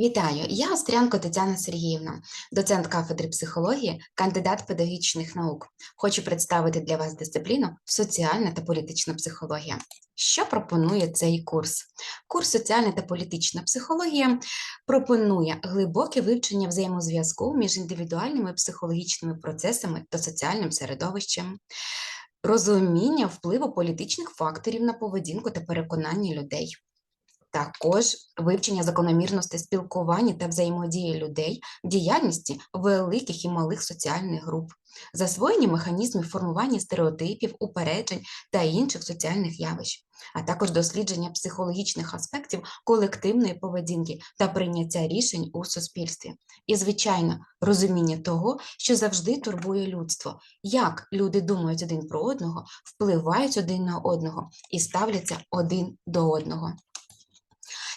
Вітаю, я Острянко Тетяна Сергіївна, доцент кафедри психології, кандидат педагогічних наук. Хочу представити для вас дисципліну соціальна та політична психологія. Що пропонує цей курс? Курс соціальна та політична психологія пропонує глибоке вивчення взаємозв'язку між індивідуальними психологічними процесами та соціальним середовищем, розуміння впливу політичних факторів на поведінку та переконання людей. Також вивчення закономірностей спілкування та взаємодії людей в діяльності великих і малих соціальних груп, засвоєння механізмів формування стереотипів, упереджень та інших соціальних явищ, а також дослідження психологічних аспектів колективної поведінки та прийняття рішень у суспільстві. І, звичайно, розуміння того, що завжди турбує людство, як люди думають один про одного, впливають один на одного і ставляться один до одного.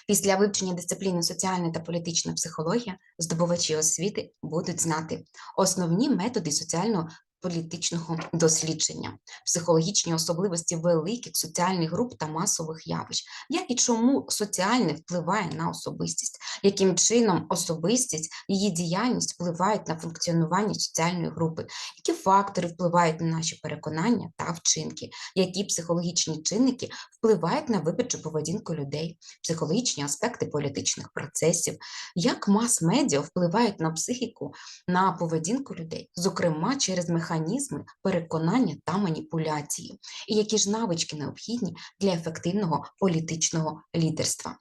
Після вивчення дисципліни соціальна та політична психологія здобувачі освіти будуть знати основні методи соціального політичного дослідження, психологічні особливості великих соціальних груп та масових явищ, як і чому соціальне впливає на особистість, яким чином особистість, її діяльність впливають на функціонування соціальної групи, які фактори впливають на наші переконання та вчинки, які психологічні чинники впливають на виборчу поведінку людей, психологічні аспекти політичних процесів, як мас-медіа впливають на психіку, на поведінку людей, зокрема через механізми переконання та маніпуляції, і які ж навички необхідні для ефективного політичного лідерства.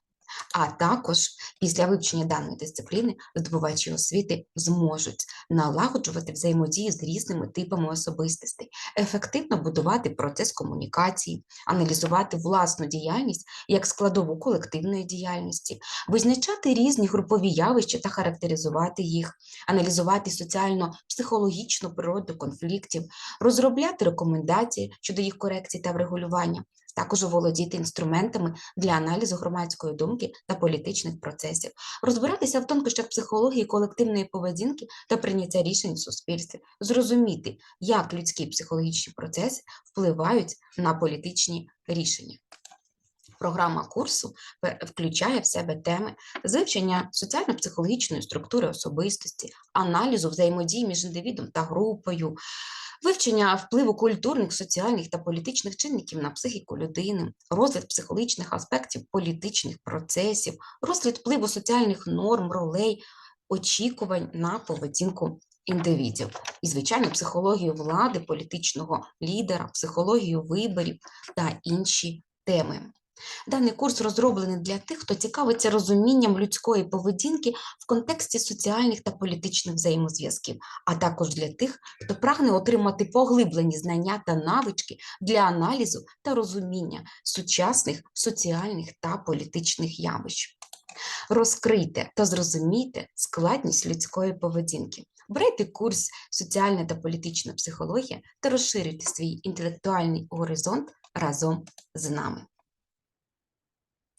А також після вивчення даної дисципліни здобувачі освіти зможуть налагоджувати взаємодію з різними типами особистостей, ефективно будувати процес комунікації, аналізувати власну діяльність як складову колективної діяльності, визначати різні групові явища та характеризувати їх, аналізувати соціально-психологічну природу конфліктів, розробляти рекомендації щодо їх корекції та врегулювання, також володіти інструментами для аналізу громадської думки та політичних процесів, розбиратися в тонкощах психології колективної поведінки та прийняття рішень в суспільстві, зрозуміти, як людські психологічні процеси впливають на політичні рішення. Програма курсу включає в себе теми з соціально-психологічної структури особистості, аналізу взаємодії між індивідом та групою, вивчення впливу культурних, соціальних та політичних чинників на психіку людини, розгляд психологічних аспектів політичних процесів, розгляд впливу соціальних норм, ролей, очікувань на поведінку індивідів. І, звичайно, психологію влади, політичного лідера, психологію виборів та інші теми. Даний курс розроблений для тих, хто цікавиться розумінням людської поведінки в контексті соціальних та політичних взаємозв'язків, а також для тих, хто прагне отримати поглиблені знання та навички для аналізу та розуміння сучасних соціальних та політичних явищ. Розкрийте та зрозумійте складність людської поведінки. Берете курс соціальна та політична психологія та розширюйте свій інтелектуальний горизонт разом з нами.